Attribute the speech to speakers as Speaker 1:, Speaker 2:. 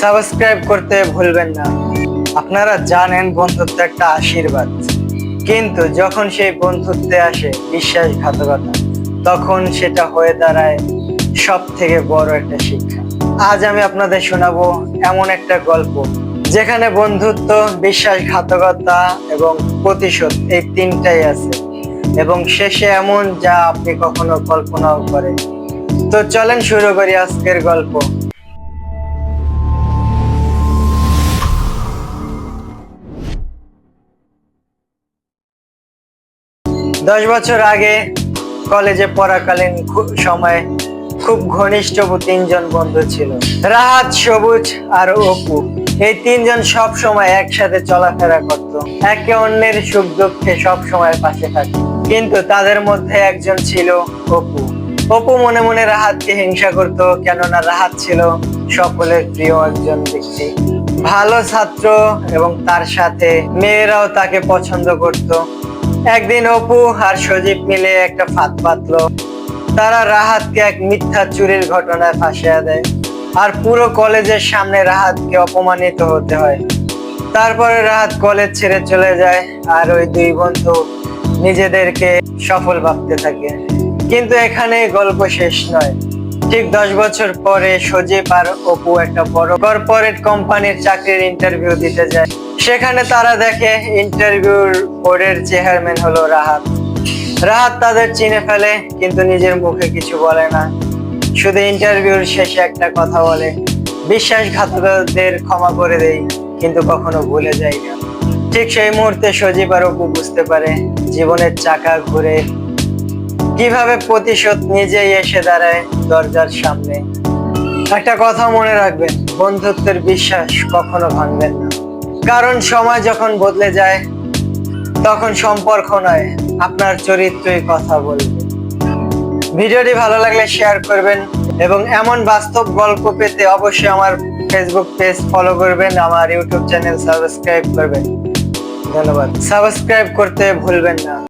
Speaker 1: Subscribe করতে ভুলবেন না। আপনারা জানেন বন্ধুত্ব একটা আশীর্বাদ। কিন্তু যখন সেই বন্ধুত্বে আসে বিশ্বাসঘাতকতা, তখন সেটা হয়ে দাঁড়ায় সব থেকে বড় একটা শিক্ষা। আজ আমি আপনাদের শোনাবো এমন একটা গল্প, যেখানে বন্ধুত্ব, বিশ্বাসঘাতকতা এবং প্রতিশোধ এই তিনটাই আছে। এবং শেষে এমন যা আপনি কখনো কল্পনাও করেন তো চলেন শুরু করি আজকের গল্প। দশ বছর আগে কলেজে পড়াকালীন সময়ে খুব ঘনিষ্ঠ তিনজন বন্ধু ছিল। রাহাত, সবুজ আর অপু। এই তিনজন সব সময় একসাথে চলাফেরা করত। একে অন্যের সুখ দুঃখে সব সময় পাশে থাকত। কিন্তু তাদের মধ্যে একজন ছিল অপু। অপু মনে মনে রাহাতকে হিংসা করত, কেননা রাহাত ছিল সকলের প্রিয় একজন ব্যক্তি। ভালো ছাত্র এবং তার সাথে মেয়েরাও তাকে পছন্দ করত। একদিন অপু আর সজীব মিলে একটা ফাঁদ পাতলো। তারা রাহাতকে এক মিথ্যা চুরির ঘটনায় ফাঁসিয়ে দেয়। আর পুরো কলেজের সামনে রাহাতকে অপমানিত হতে হয়। তারপরে রাহাত কলেজ ছেড়ে চলে যায় আর ওই দুই বন্ধু নিজেদেরকে সফল ভাবতে থাকে। কিন্তু এখানে গল্প শেষ নয়। ঠিক দশ বছর পরে সজীব আর অপু একটা বড় কর্পোরেট কোম্পানির চাকরির ইন্টারভিউ দিতে যায়। সেখানে তারা দেখে ইন্টারভিউর বোর্ডের চেয়ারম্যান হলো রাহাত। রাহাত তাদের চিনে ফেলে, কিন্তু নিজের মুখে কিছু বলে না। শুধু ইন্টারভিউর শেষে একটা কথা বলে, বিশ্বাসঘাতকদের ক্ষমা করে দেই, কিন্তু কখনো ভুলে যাই না। ঠিক সেই মুহূর্তে সজীব আর অপু বুঝতে পারে, জীবনের চাকা ঘুরে কীভাবে প্রতিশোধ নিজেই এসে দাঁড়ায় দরজার সামনে? একটা কথা মনে রাখবেন, বন্ধুত্বের বিশ্বাস কখনো ভাঙবেন না। কারণ সময় যখন বদলে যায়, তখন সম্পর্ক নয়, আপনার চরিত্রই কথা বলবে। ভিডিওটি ভালো লাগলে শেয়ার করবেন এবং এমন বাস্তব গল্প পেতে অবশ্যই আমার ফেসবুক পেজ ফলো করবেন, আমার ইউটিউব চ্যানেল সাবস্ক্রাইব করবেন। ধন্যবাদ। সাবস্ক্রাইব করতে ভুলবেন না।